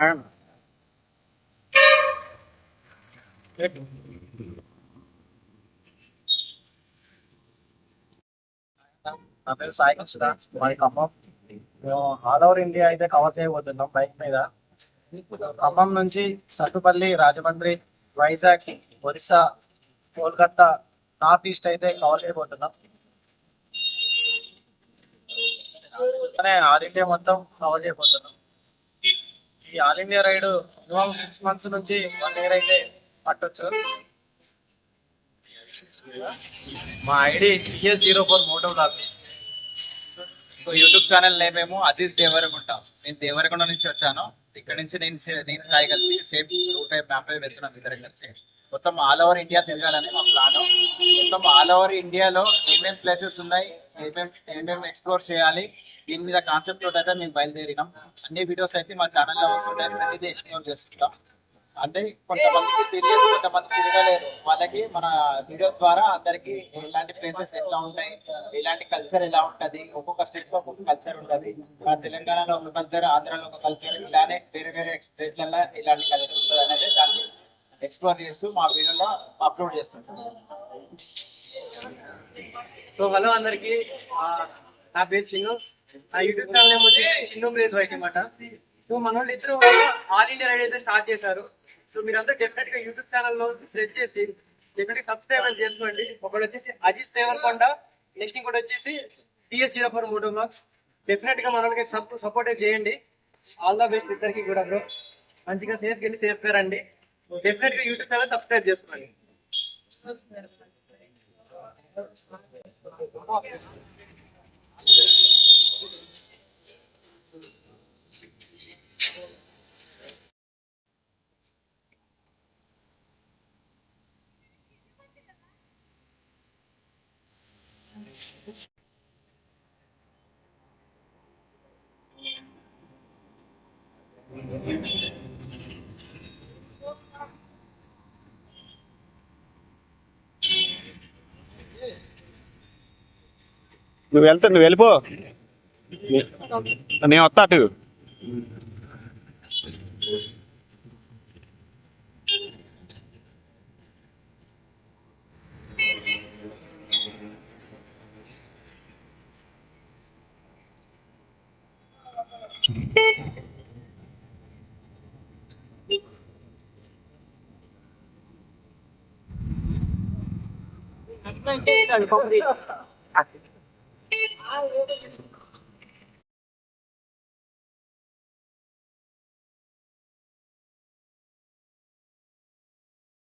నా పేరు సాయి కృష్ణ మాది ఖమ్మం మేము ఆల్ ఓవర్ ఇండియా అయితే కవర్ చేయబోతున్నాం బైక్ మీద. ఖమ్మం నుంచి సట్టుపల్లి రాజమండ్రి వైజాగ్ ఒరిస్సా కోల్కతా నార్త్ ఈస్ట్ అయితే కవర్ చేయబోతున్నాం. అలానే ఆల్ ఇండియా మొత్తం కవర్ చేయబోతున్నాం. ఈ all India ride minimum six months నుంచి వన్ ఇయర్ అయితే పట్టొచ్చు. మా ID TS zero four moto vlogs YouTube channel నేమేమో Aziz Devaragunta. నేను దేవరగుంట నుంచి వచ్చాను. ఇక్కడ నుంచి నేను నేను సాయి సేమ్ రూట్ మ్యాప్ వెళ్తున్నాం ఇద్దరం కలిసి. మొత్తం ఆల్ ఓవర్ ఇండియా తిరగాలని మా ప్లాన్ మొత్తం ఆల్ ఓవర్ ఇండియాలో ఏమేం ప్లేసెస్ ఉన్నాయి ఏమేమి ఏమేమి ఎక్స్ప్లోర్ చేయాలి దీని మీద కాన్సెప్ట్ తోటి అయితే మేము బయలుదేరినాం. అన్ని వీడియోస్ అయితే మా ఛానల్లో వస్తుంటాయి. ప్రతిదీ ఎక్స్ప్లోర్ చేస్తుంటాం. అంటే కొంతమందికి తెలియదు కొంతమంది తిరగలేరు. వాళ్ళకి మన వీడియోస్ ద్వారా అందరికి ఇలాంటి ప్లేసెస్ ఎట్లా ఉంటాయి ఇలాంటి కల్చర్ ఎలా ఉంటది ఒక్కొక్క స్టేట్లో ఒక్కొక్క కల్చర్ ఉంటది. మన తెలంగాణలో ఒక కల్చర్ ఆంధ్రాలో ఒక కల్చర్ ఇలానే వేరే వేరే స్టేట్లలో ఇలాంటి కల్చర్ ఉంటుంది అనేది దాన్ని ఎక్స్ప్లోర్ చేస్తూ మా వీడియోలో అప్లోడ్ చేస్తుంటాం. సో హలో అందరికి. నా పేరు చిన్ను. నా యూట్యూబ్ ఛానల్ నేమ్ చిన్న చిన్ను ప్లేస్ వైట్ అనమాట సో మన వాళ్ళు ఇద్దరు ఆల్ ఇండియా రైడ్ అయితే స్టార్ట్ చేశారు. సో మీరంతా డెఫినెట్గా యూట్యూబ్ ఛానల్లో సెర్చ్ చేసి డెఫినెట్గా సబ్స్క్రైబ్ అని చేసుకోండి. ఒకటి వచ్చేసి అజిత్ దేవరకొండ నెక్స్ట్ ఇంకోటి వచ్చేసి TS zero four moto vlogs డెఫినెట్గా మన వాళ్ళకి సపోర్ట్ చేయండి. ఆల్ ద బెస్ట్ ఇద్దరికి కూడా బ్రో మంచిగా సేఫ్ వెళ్ళి సేఫ్గా రండి. డెఫినెట్గా యూట్యూబ్ ఛానల్ సబ్స్క్రైబ్ చేసుకోండి. నువ్వు వెళ్తా నువ్వు వెళ్ళిపో. నేను వస్తా అటు. అట్లా అంటే